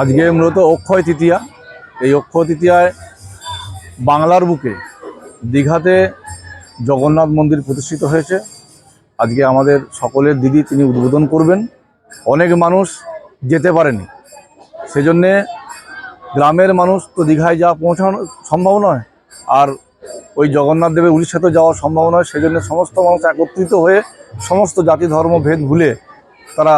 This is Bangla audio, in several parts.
আজকে মূলত অক্ষয় তৃতীয়া। এই অক্ষয় তৃতীয়ায় বাংলার বুকে দীঘাতে জগন্নাথ মন্দির প্রতিষ্ঠিত হয়েছে। আজকে আমাদের সকলের দিদি তিনি উদ্বোধন করবেন। অনেক মানুষ যেতে পারেনি। সেজন্যে গ্রামের মানুষ তো দীঘায় যাওয়া পৌঁছানো সম্ভব নয়, আর ওই জগন্নাথ দেবের উড়িষ্যাতে যাওয়া সম্ভব নয়। সেজন্য সমস্ত মানুষ একত্রিত হয়ে সমস্ত জাতি ধর্ম ভেদ ভুলে তারা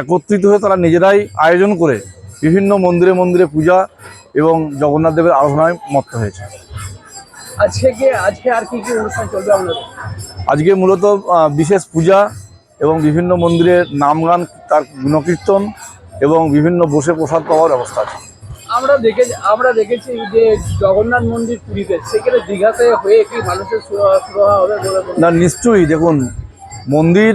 একত্রিত হয়ে তারা নিজেরাই আয়োজন করে বিভিন্ন মন্দিরে মন্দিরে পূজা এবং জগন্নাথ দেবের আরাধনায় মত্ত হয়েছে। আজকে আজকে আর কি কি অনুষ্ঠান চলবে আপনাদের? আজকে মূলত বিশেষ পূজা এবং বিভিন্ন মন্দিরে নাম গান তার গুণকীর্তন এবং বিভিন্ন বসে প্রসাদ পাওয়ার ব্যবস্থা আছে। আমরা দেখে আমরা দেখেছি যে জগন্নাথ মন্দির পুরীতে সেখানে দীঘাতে হয়ে কি মানুষের সুরা- সুরাহা হবে না নিশ্চয়ই দেখুন মন্দির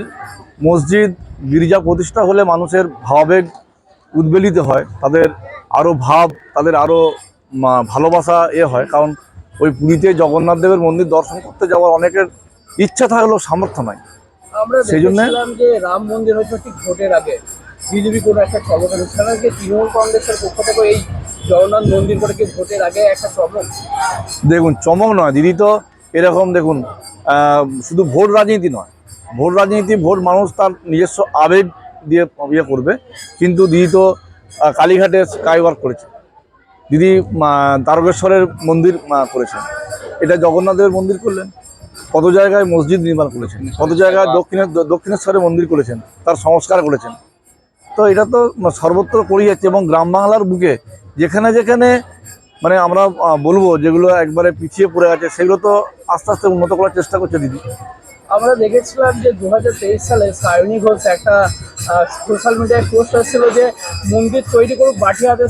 মসজিদ গির্জা প্রতিষ্ঠা হলে মানুষের ভাবাবেগ উদ্বেলিত হয় তাদের আরও ভাব তাদের আরও ভালোবাসা এ হয়। কারণ ওই পুরীতে জগন্নাথ দেবের মন্দির দর্শন করতে যাওয়ার অনেকের ইচ্ছা থাকলেও সামর্থ্য নাই। আমরা সেই জন্যে- যে রাম মন্দির হচ্ছে ঠিক ভোটের আগে। বিজেপি কোনো একটা চমক অনুষ্ঠান কি তৃণমূল কংগ্রেসের পক্ষ থেকে এই জগন্নাথ মন্দির করে কি ভোটের আগে একটা চমক? দেখুন চমক নয়। দিদি তো এরকম দেখুন শুধু ভোট রাজনীতি নয়। ভোট রাজনীতি ভোট মানুষ তার নিজস্ব আবেগ দিয়ে ইয়ে করবে। কিন্তু দিদি তো কালীঘাটে স্কাই ওয়ার্ক করেছে। দিদি তারকেশ্বরের মন্দির করেছেন। এটা জগন্নাথের মন্দির করলেন। কত জায়গায় মসজিদ নির্মাণ করেছেন। কত জায়গায় দক্ষিণে দক্ষিণেশ্বরে মন্দির করেছেন। তার সংস্কার করেছেন। তো এটা তো সর্বত্র করেই যাচ্ছে এবং গ্রাম বাংলার বুকে যেখানে যেখানে মানে আমরা বলব যেগুলো একবারে পিছিয়ে পড়ে আছে, সেগুলো তো আস্তে আস্তে উন্নত করার চেষ্টা করছে দিদি। আমরা দেখেছিলাম যে দু হাজার তেইশ সালে সায়নী ঘোষ একটা সোশ্যাল মিডিয়ায় পোস্ট এসেছিল যে মন্দির তৈরি করুক বাটি হাতে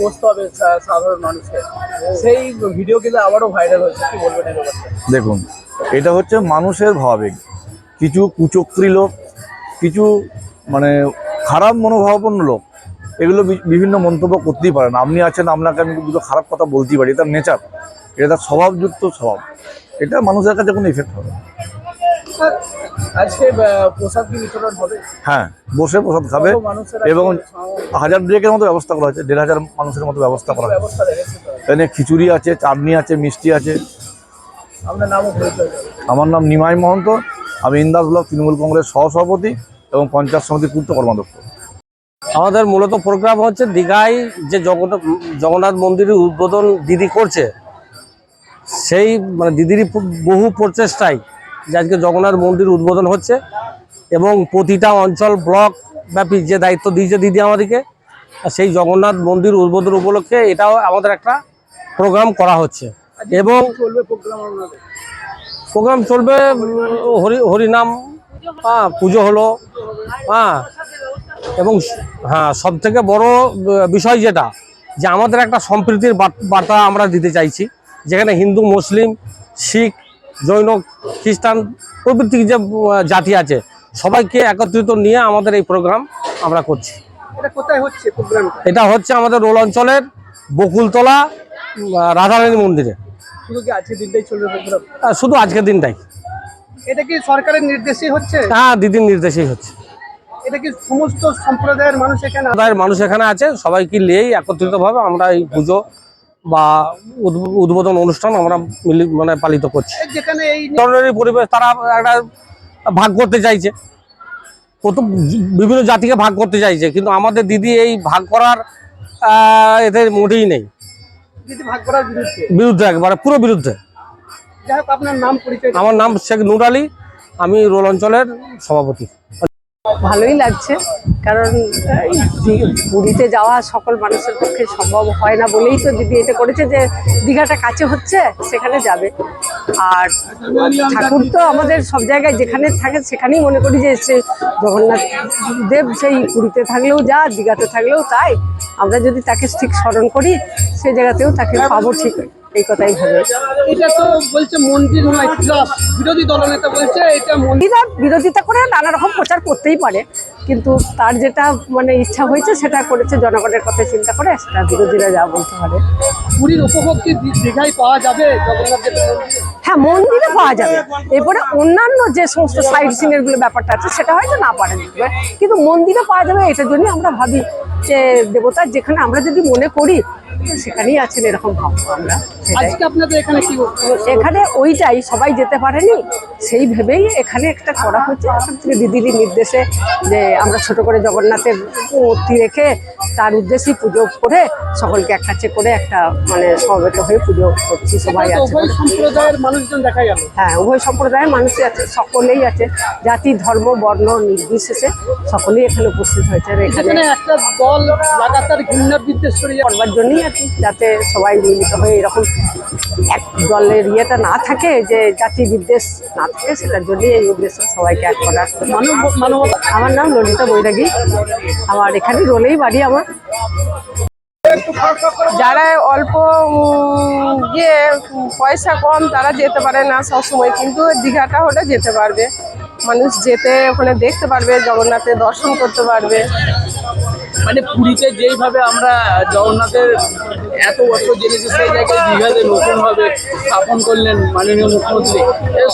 বসতে হবে সাধারণ মানুষকে। সেই ভিডিও কিন্তু আবারও ভাইরাল হয়েছে। কি বলবেন দেখুন, এটা হচ্ছে মানুষের ভাবাবেগ কিছু কুচক্রী লোক, কিছু মানে খারাপ মনোভাবাপন্ন লোক, এগুলো বিভিন্ন মন্তব্য করতেই পারেন আপনি আছেন, আপনাকে আমি দুটো খারাপ কথা বলতেই পারি। এটা নেচার এটা তার স্বভাবযুক্ত স্বভাব। এটা মানুষের কাছে কোনো ইফেক্ট হবে। আজকে প্রসাদ কি বিতরণ হবে? হ্যাঁ বসে প্রসাদ খাবে এবং হাজার ব্রেকের মতো ব্যবস্থা করা হয়েছে দেড় হাজার মানুষের মতো ব্যবস্থা করা হয়েছে। ব্যবস্থা এখানে খিচুড়ি আছে চাটনি আছে মিষ্টি আছে। আপনার আমার নাম নিমাই মহন্ত আমি ইন্দাস ব্লক তৃণমূল কংগ্রেস সহসভাপতি এবং পঞ্চায়েত সমিতির পূর্ত কর্মাধ্যক্ষ। আমাদের মূলত প্রোগ্রাম হচ্ছে দীঘায় যে জগন্নাথ জগন্নাথ মন্দিরের উদ্বোধন দিদি করছে সেই মানে দিদিরই বহু প্রচেষ্টায় যে আজকে জগন্নাথ মন্দির উদ্বোধন হচ্ছে এবং প্রতিটা অঞ্চল ব্লক ব্যাপী যে দায়িত্ব দিয়েছে দিদি আমাদেরকে সেই জগন্নাথ মন্দির উদ্বোধন উপলক্ষে এটাও আমাদের একটা প্রোগ্রাম করা হচ্ছে। এবং প্রোগ্রাম চলবে হরি হরিনাম হ্যাঁ পুজো হলো হ্যাঁ এবং হ্যাঁ সব থেকে বড় বিষয় যেটা যে আমাদের একটা সম্প্রীতির বার্তা আমরা দিতে চাইছি যেখানে হিন্দু মুসলিম শিখ জৈন খ্রিস্টান প্রভৃতি যে জাতি আছে সবাইকে একত্রিত নিয়ে আমাদের এই প্রোগ্রাম আমরা করছি। এটা হচ্ছে আমাদের রোল অঞ্চলের বকুলতলা রাধারানী মন্দিরে। শুধু আজকের দিনটাই এটা কি সরকারের নির্দেশেই হচ্ছে? হ্যাঁ দিদির নির্দেশেই হচ্ছে। এটা কি সমস্ত সম্প্রদায়ের মানুষ এখানে মানুষ এখানে আছে সবাইকে নিয়েই একত্রিতভাবে আমরা এই পুজো বা উদ্ব- উদ্বোধন অনুষ্ঠান আমরা মানে পালিত করছি। যেখানে পরিবেশ তারা একটা ভাগ করতে চাইছে। প্রথম বিভিন্ন জাতিকে ভাগ করতে চাইছে কিন্তু আমাদের দিদি এই ভাগ করার এতে মোটেই নেই। বিরুদ্ধে? একবারে পুরো বিরুদ্ধে। আমার নাম শেখ নুর আলী আমি রোল অঞ্চলের সভাপতি। ভালোই লাগছে, কারণ পুরীতে যাওয়া সকল মানুষের পক্ষে সম্ভব হয় না বলেই তো দিদি এটা করেছে যে দীঘাটা কাছে হচ্ছে, সেখানে যাবে। আর ঠাকুর তো আমাদের সব জায়গায় যেখানে থাকে সেখানেই মনে করি যে সে জগন্নাথ দেব সেই পুরীতে থাকলেও যা, দীঘাতে থাকলেও তাই। আমরা যদি তাকে ঠিক স্মরণ করি সেই জায়গাতেও তাকে পাবো ঠিক। এই কথাই ভাবে। এটা তো বলছে মন্দির নয় ক্লাব বিরোধী দলনেতা বলছে এটা মন্দির বিরোধিতা করে নানা রকম প্রচার করতেই পারে কিন্তু তার যেটা মানে ইচ্ছা হয়েছে সেটা করেছে জনগণের কথা চিন্তা করে সেটা বিরোধীরা যা বলতে পারে। পুরীর উপভোগ কি দীঘায় পাওয়া যাবে হ্যাঁ মন্দিরে পাওয়া যাবে। এরপরে অন্যান্য যে সমস্ত সাইড সিনেরগুলো ব্যাপারটা আছে সেটা হয়তো না পারেন কিন্তু মন্দিরে পাওয়া যাবে এটার জন্য আমরা ভাবি যে দেবতার যেখানে আমরা যদি মনে করি সেখানেই আছেন এরকম ভাববো আমরা আজকে আপনাদের এখানে কি এখানে ওইটাই সবাই যেতে পারেনি সেই ভেবেই এখানে একটা করা থেকে দিদির নির্দেশে যে আমরা ছোট করে জগন্নাথের মূর্তি রেখে তার উদ্দেশ্যেই পুজো করে সকলকে এক কাছে করে একটা মানে সমবেত হয়ে পুজো করছি সবাই আছে উভয় সম্প্রদায়ের মানুষজন দেখা গেল। হ্যাঁ উভয় সম্প্রদায়ের মানুষই আছে সকলেই আছে। জাতি ধর্ম বর্ণ নির্বিশেষে সকলেই এখানে উপস্থিত হয়েছে। এখানে একটা দল লাগাতার ঘৃণা বিদ্বেষ ছড়িয়ে জন্যই যাতে সবাই মিলিত হয়ে এরকম এক দলের ইয়েটা না থাকে, যে জাতি বিদ্বেষ না থাকে, সেটার জন্যই এই উদ্দেশ্য সবাইকে এক করার মানব আমার নাম ললিতা বৈরাগী। আমার এখানে রোলেই বাড়ি আমার। যারা অল্প ইয়ে পয়সা কম, তারা যেতে পারে না সবসময়, কিন্তু দীঘাটা হলে যেতে পারবে। মানুষ যেতে ওখানে দেখতে পারবে, জগন্নাথের দর্শন করতে পারবে। মানে পুরীতে যেইভাবে আমরা জগন্নাথের এত বছর জেনেছি, সেই জায়গায় দীঘাতে নতুনভাবে স্থাপন করলেন মাননীয় মুখ্যমন্ত্রী।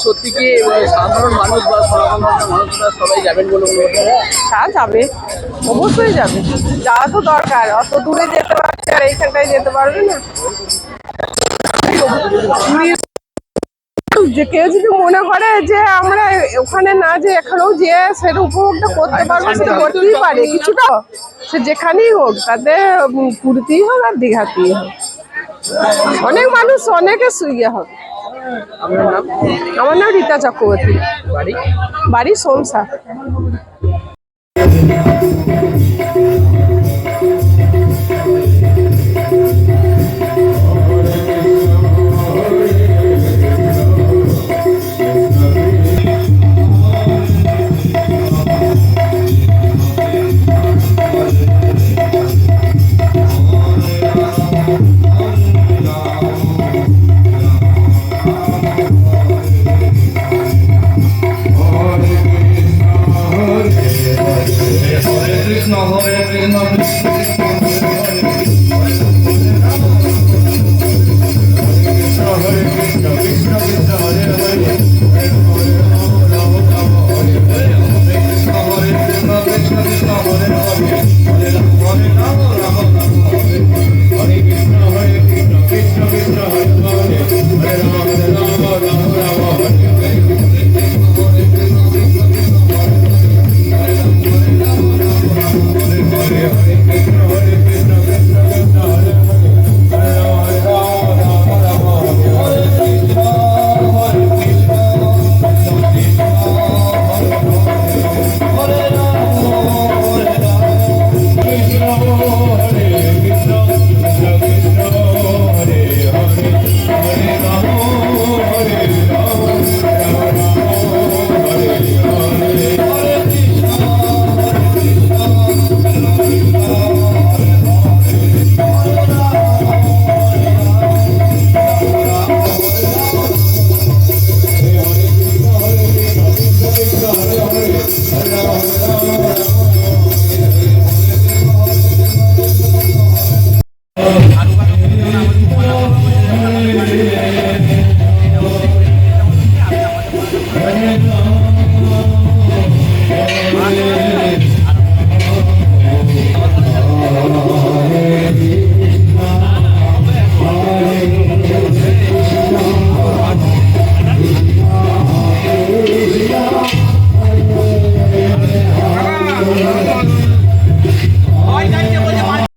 সত্যি কি সাধারণ মানুষ বা সনাতন মানুষরা সবাই যাবেন বলে মনে তা যাবে, অবশ্যই যাবে। যাওয়া তো দরকার, অত দূরে যেতে পারছে আর এইখানটায় যেতে পারবে না। যে কেউ যদি মনে করে যে আমরা ওখানে না যে এখানেও যে সেটা উপভোগটা করতে পারব সেটা করতেই পারে। কিছুটা সে যেখানেই হোক তাতে পুরীতেই হোক আর দীঘাতেই হোক। অনেক মানুষ অনেকে ইয়ে হবে। আমার নাম রীতা চক্রবর্তী। বাড়ি? বাড়ি সোমসা